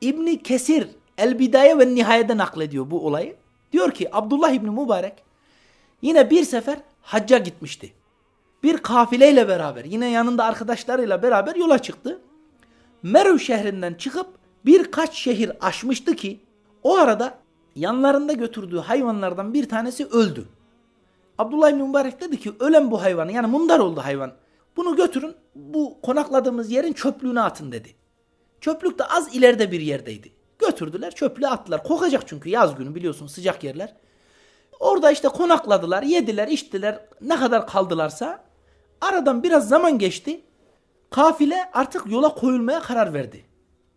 İbni Kesir El Bidaye ve Nihaye'de naklediyor bu olayı. Diyor ki Abdullah İbni Mübarek yine bir sefer hacca gitmişti. Bir kafileyle beraber yine yanında arkadaşlarıyla beraber yola çıktı. Merv şehrinden çıkıp birkaç şehir aşmıştı ki o arada yanlarında götürdüğü hayvanlardan bir tanesi öldü. Abdullah İbni Mübarek dedi ki ölen bu hayvanı yani mundar oldu hayvan. Bunu götürün bu konakladığımız yerin çöplüğüne atın dedi. Çöplük de az ileride bir yerdeydi. Götürdüler çöplüğe attılar. Kokacak çünkü yaz günü biliyorsun sıcak yerler. Orada işte konakladılar, yediler, içtiler. Ne kadar kaldılarsa aradan biraz zaman geçti. Kafile artık yola koyulmaya karar verdi.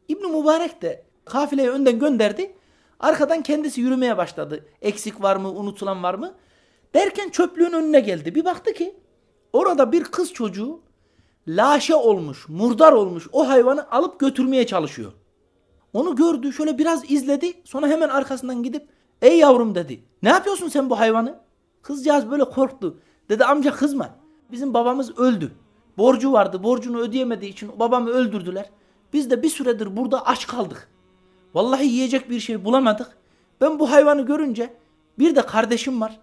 İbn Mübarek de kafileyi önden gönderdi. Arkadan kendisi yürümeye başladı. Eksik var mı, unutulan var mı? Derken çöplüğün önüne geldi. Bir baktı ki orada bir kız çocuğu laşe olmuş, murdar olmuş o hayvanı alıp götürmeye çalışıyor. Onu gördü şöyle biraz izledi sonra hemen arkasından gidip ey yavrum dedi. Ne yapıyorsun sen bu hayvanı? Kızcağız böyle korktu. Dedi amca kızma. Bizim babamız öldü. Borcu vardı. Borcunu ödeyemediği için babamı öldürdüler. Biz de bir süredir burada aç kaldık. Vallahi yiyecek bir şey bulamadık. Ben bu hayvanı görünce bir de kardeşim var.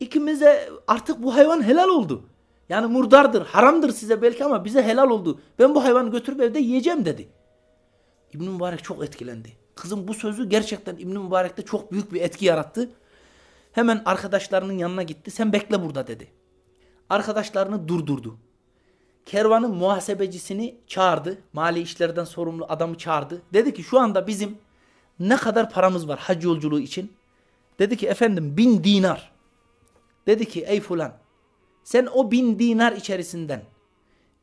İkimize artık bu hayvan helal oldu. Yani murdardır, haramdır size belki ama bize helal oldu. Ben bu hayvanı götürüp evde yiyeceğim dedi. İbn Mübarek çok etkilendi. Kızın bu sözü gerçekten İbn Mübarek'te çok büyük bir etki yarattı. Hemen arkadaşlarının yanına gitti. Sen bekle burada dedi. Arkadaşlarını durdurdu. Kervanın muhasebecisini çağırdı. Mali işlerden sorumlu adamı çağırdı. Dedi ki şu anda bizim ne kadar paramız var hac yolculuğu için? Dedi ki efendim bin dinar. Dedi ki ey fulan sen o bin dinar içerisinden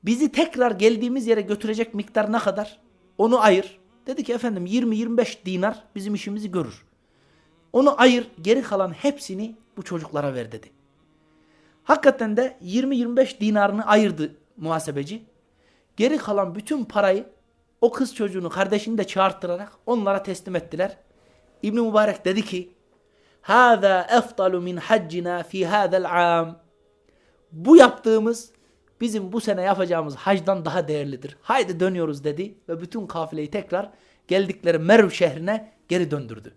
bizi tekrar geldiğimiz yere götürecek miktar ne kadar? Onu ayır. Dedi ki efendim 20-25 dinar bizim işimizi görür. Onu ayır geri kalan hepsini bu çocuklara ver dedi. Hakikaten de 20-25 dinarını ayırdı muhasebeci. Geri kalan bütün parayı o kız çocuğunu kardeşini de çağırttırarak onlara teslim ettiler. İbn Mübarek dedi ki Hâzâ eftalu min haccina fi hâzel am. Bu yaptığımız bizim bu sene yapacağımız hacdan daha değerlidir. Haydi dönüyoruz dedi ve bütün kafileyi tekrar geldikleri Merv şehrine geri döndürdü.